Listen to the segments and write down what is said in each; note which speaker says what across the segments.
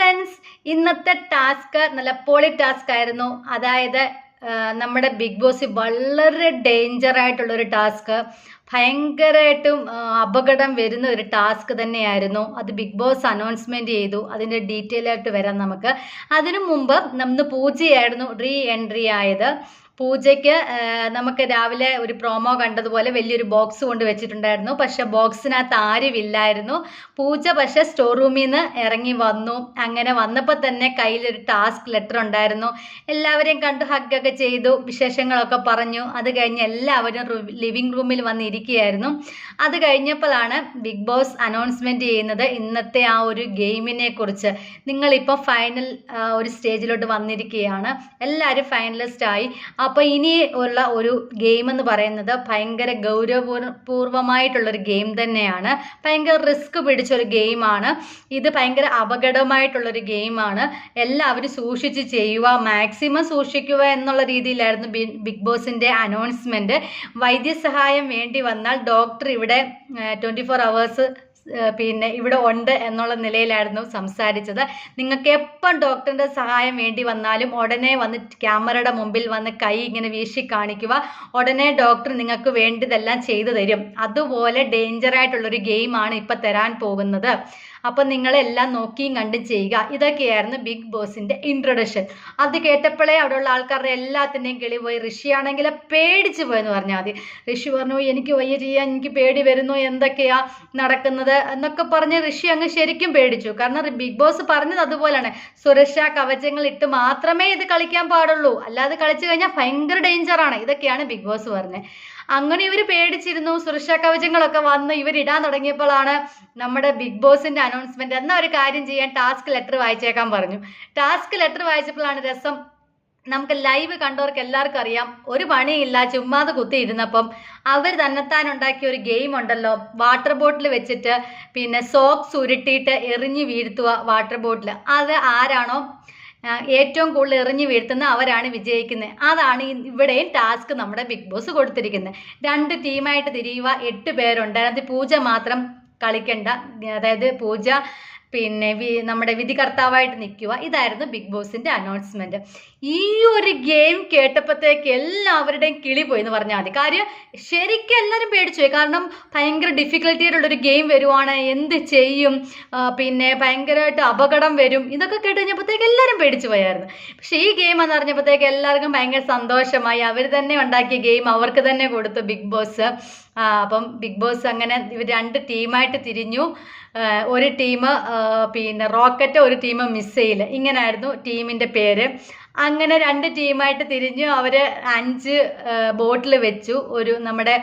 Speaker 1: Friends ഇന്നത്തെ task നല്ല poly task ആയിരുന്നു. അതായത് നമ്മുടെ ബിഗ് ബോസ് വളരെ ഡേഞ്ചർ ആയിട്ടുള്ള ഒരു ടാസ്ക് ഭയങ്കരമായിട്ടും അപകടം വരുന്ന ഒരു ടാസ്ക് തന്നെയായിരുന്നു. അത് ബിഗ് ബോസ് അനൗൺസ്മെന്റ് ചെയ്തു. അതിന്റെ ഡീറ്റെയിൽ ആയിട്ട് വരാം നമുക്ക്. അതിനു മുമ്പ് നമ്മൾ പൂജയായിരുന്നു റീ എൻട്രി ആയത്. പൂജയ്ക്ക് നമുക്ക് രാവിലെ ഒരു പ്രോമോ കണ്ടതുപോലെ വലിയൊരു ബോക്സ് കൊണ്ട് വെച്ചിട്ടുണ്ടായിരുന്നു. പക്ഷെ ബോക്സിനകത്ത് ആരുമില്ലായിരുന്നു. പൂജ പക്ഷെ സ്റ്റോർ റൂമിൽ നിന്ന് ഇറങ്ങി വന്നു. അങ്ങനെ വന്നപ്പോൾ തന്നെ കയ്യിലൊരു ടാസ്ക് ലെറ്റർ ഉണ്ടായിരുന്നു. എല്ലാവരെയും കണ്ട് ഹഗ്ഗൊക്കെ ചെയ്തു വിശേഷങ്ങളൊക്കെ പറഞ്ഞു. അത് കഴിഞ്ഞ് എല്ലാവരും ലിവിംഗ് റൂമിൽ വന്നിരിക്കുകയായിരുന്നു. അത് കഴിഞ്ഞപ്പോഴാണ് ബിഗ് ബോസ് അനൗൺസ്മെന്റ് ചെയ്യുന്നത് ഇന്നത്തെ ആ ഒരു ഗെയിമിനെ കുറിച്ച് നിങ്ങളിപ്പോൾ ഫൈനൽ ഒരു സ്റ്റേജിലോട്ട് വന്നിരിക്കുകയാണ്. എല്ലാവരും ഫൈനലിസ്റ്റ് ആയി. അപ്പോൾ ഇനി ഉള്ള ഒരു ഗെയിം എന്ന് പറയുന്നത് ഭയങ്കര ഗൗരവപൂർവമായിട്ടുള്ളൊരു ഗെയിം തന്നെയാണ്. ഭയങ്കര റിസ്ക് പിടിച്ചൊരു ഗെയിമാണ് ഇത് ഭയങ്കര അപകടമായിട്ടുള്ളൊരു ഗെയിമാണ് എല്ലാവരും സൂക്ഷിച്ച് ചെയ്യുക. മാക്സിമം സൂക്ഷിക്കുക എന്നുള്ള രീതിയിലായിരുന്നു ബിഗ് ബോസിന്റെ അനൗൺസ്മെന്റ് വൈദ്യസഹായം വേണ്ടി വന്നാൽ ഡോക്ടർ ഇവിടെ ട്വന്റി ഫോർ അവേഴ്സ് പിന്നെ ഇവിടെ ഉണ്ട് എന്നുള്ള നിലയിലായിരുന്നു സംസാരിച്ചത്. നിങ്ങൾക്ക് എപ്പം ഡോക്ടറിന്റെ സഹായം വേണ്ടി വന്നാലും ഉടനെ വന്ന് ക്യാമറയുടെ മുമ്പിൽ വന്ന് കൈ ഇങ്ങനെ വീശി കാണിക്കുക. ഉടനെ ഡോക്ടർ നിങ്ങൾക്ക് വേണ്ടതെല്ലാം ചെയ്തു തരും. അതുപോലെ ഡേഞ്ചർ ആയിട്ടുള്ളൊരു ആണ് ഇപ്പം തരാൻ പോകുന്നത്. അപ്പം നിങ്ങളെല്ലാം നോക്കിയും കണ്ടും ചെയ്യുക. ഇതൊക്കെയായിരുന്നു ബിഗ് ബോസിന്റെ ഇൻട്രൊഡക്ഷൻ അത് കേട്ടപ്പോഴേ അവിടെയുള്ള ആൾക്കാരുടെ എല്ലാത്തിന്റെയും കിളി പോയി. ഋഷിയാണെങ്കിൽ പേടിച്ചു പോയെന്ന് പറഞ്ഞാൽ മതി. ഋഷി പറഞ്ഞു എനിക്ക് വയ്യ ചെയ്യാൻ എനിക്ക് പേടി വരുന്നു. എന്തൊക്കെയാ നടക്കുന്നത്? എന്നൊക്കെ പറഞ്ഞ് ഋഷി അങ്ങ് ശരിക്കും പേടിച്ചു. കാരണം ബിഗ് ബോസ് പറഞ്ഞത് അതുപോലെയാണ്. സുരക്ഷാ കവചങ്ങൾ ഇട്ട് മാത്രമേ ഇത് കളിക്കാൻ പാടുള്ളൂ. അല്ലാതെ കളിച്ചു കഴിഞ്ഞാൽ ഭയങ്കര ഡേഞ്ചറാണ് ഇതൊക്കെയാണ് ബിഗ് ബോസ് പറഞ്ഞത്. അങ്ങനെ ഇവർ പേടിച്ചിരുന്നു. സുരക്ഷാ കവചങ്ങളൊക്കെ വന്ന് ഇവർ ഇടാൻ തുടങ്ങിയപ്പോഴാണ് നമ്മുടെ ബിഗ് ബോസിന്റെ അനൗൺസ്മെന്റ് എന്നാ ഒരു കാര്യം ചെയ്യാൻ ടാസ്ക് ലെറ്റർ വായിച്ചേക്കാൻ പറഞ്ഞു. ടാസ്ക് ലെറ്റർ വായിച്ചപ്പോഴാണ് രസം. നമുക്ക് ലൈവ് കണ്ടവർക്ക് എല്ലാവർക്കും അറിയാം. ഒരു പണിയില്ല. ചുമ്മാതെ കുത്തിയിരുന്നപ്പം അവർ തന്നെത്താൻ ഉണ്ടാക്കിയ ഒരു ഗെയിം ഉണ്ടല്ലോ. വാട്ടർ ബോട്ടിൽ വെച്ചിട്ട് പിന്നെ സോക്സ് ഉരുട്ടിയിട്ട് എറിഞ്ഞു വീഴ്ത്തുക വാട്ടർ ബോട്ടിൽ. അത് ആരാണോ? ഏറ്റവും കൂടുതൽ എറിഞ്ഞു വീഴ്ത്തുന്ന അവരാണ് വിജയിക്കുന്നത് അതാണ് ഇവിടെയും ടാസ്ക് നമ്മുടെ ബിഗ് ബോസ് കൊടുത്തിരിക്കുന്നത് രണ്ട് ടീമായിട്ട് തിരിയുക എട്ട് പേരുണ്ട്. അതിനകത്ത് പൂജ മാത്രം കളിക്കണ്ട. അതായത് പൂജ പിന്നെ നമ്മുടെ വിധികർത്താവായിട്ട് നിൽക്കുക. ഇതായിരുന്നു ബിഗ് ബോസിന്റെ അനൗൺസ്മെന്റ് ഈ ഒരു ഗെയിം കേട്ടപ്പോഴത്തേക്ക് എല്ലാവരുടെയും കിളി പോയി എന്ന് പറഞ്ഞാൽ മതി. കാര്യം ശരിക്കും എല്ലാവരും പേടിച്ചു പോയി. കാരണം ഭയങ്കര ഡിഫിക്കൽട്ടി ആയിട്ടുള്ള ഒരു ഗെയിം വരുവാണ്. എന്ത് ചെയ്യും? പിന്നെ ഭയങ്കരമായിട്ട് അപകടം വരും. ഇതൊക്കെ കേട്ട് കഴിഞ്ഞപ്പോഴത്തേക്ക് എല്ലാവരും പേടിച്ചു പോയായിരുന്നു. പക്ഷെ ഈ ഗെയിം എന്ന് പറഞ്ഞപ്പോഴത്തേക്ക് എല്ലാവർക്കും ഭയങ്കര സന്തോഷമായി. അവർ തന്നെ ഉണ്ടാക്കിയ ഗെയിം അവർക്ക് തന്നെ കൊടുത്തു ബിഗ് ബോസ് അപ്പം ബിഗ് ബോസ് അങ്ങനെ ഇവർ രണ്ട് ടീമായിട്ട് തിരിഞ്ഞു. ഒരു ടീം പിന്നെ റോക്കറ്റ് ഒരു ടീം മിസൈൽ ഇങ്ങനായിരുന്നു ടീമിന്റെ പേര്. അങ്ങനെ രണ്ട് ടീമായിട്ട് തിരിഞ്ഞു അവർ അഞ്ച് ബോട്ടിൽ വെച്ചു. ഒരു നമ്മുടെ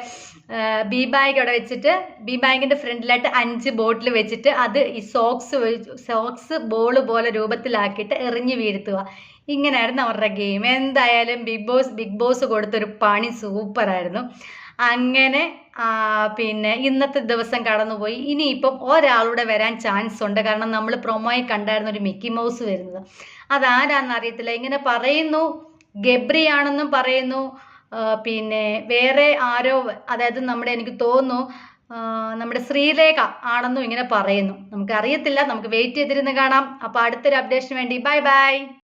Speaker 1: ബി ബാഗ് അവിടെ വെച്ചിട്ട് ബി ബാഗിന്റെ ഫ്രണ്ടിലായിട്ട് അഞ്ച് ബോട്ടിൽ വെച്ചിട്ട് അത് ഈ സോക്സ് സോക്സ് ബോൾ പോലെ രൂപത്തിലാക്കിയിട്ട് എറിഞ്ഞു വീഴ്ത്തുക. ഇങ്ങനെയായിരുന്നു അവരുടെ ഗെയിം. എന്തായാലും ബിഗ് ബോസ് ബിഗ് ബോസ് കൊടുത്തൊരു പണി സൂപ്പറായിരുന്നു. അങ്ങനെ പിന്നെ ഇന്നത്തെ ദിവസം കടന്നുപോയി. ഇനിയിപ്പം ഒരാളൂടെ വരാൻ ചാൻസ് ഉണ്ട്. കാരണം നമ്മൾ പ്രൊമോയിൽ കണ്ടായിരുന്നു ഒരു മിക്കി മൗസ് വരുന്നത്. അതാരാന്ന് അറിയത്തില്ല. ഇങ്ങനെ പറയുന്നു. ഗബ്രി ആണെന്നും പറയുന്നു. പിന്നെ വേറെ ആരോ അതായത് നമ്മുടെ എനിക്ക് തോന്നുന്നു നമ്മുടെ ശ്രീലേഖ ആണെന്നും ഇങ്ങനെ പറയുന്നു. നമുക്ക് അറിയത്തില്ല നമുക്ക് വെയിറ്റ് ചെയ്തിരുന്ന് കാണാം. അപ്പോൾ അടുത്തൊരു അപ്ഡേഷന് വേണ്ടി. Bye bye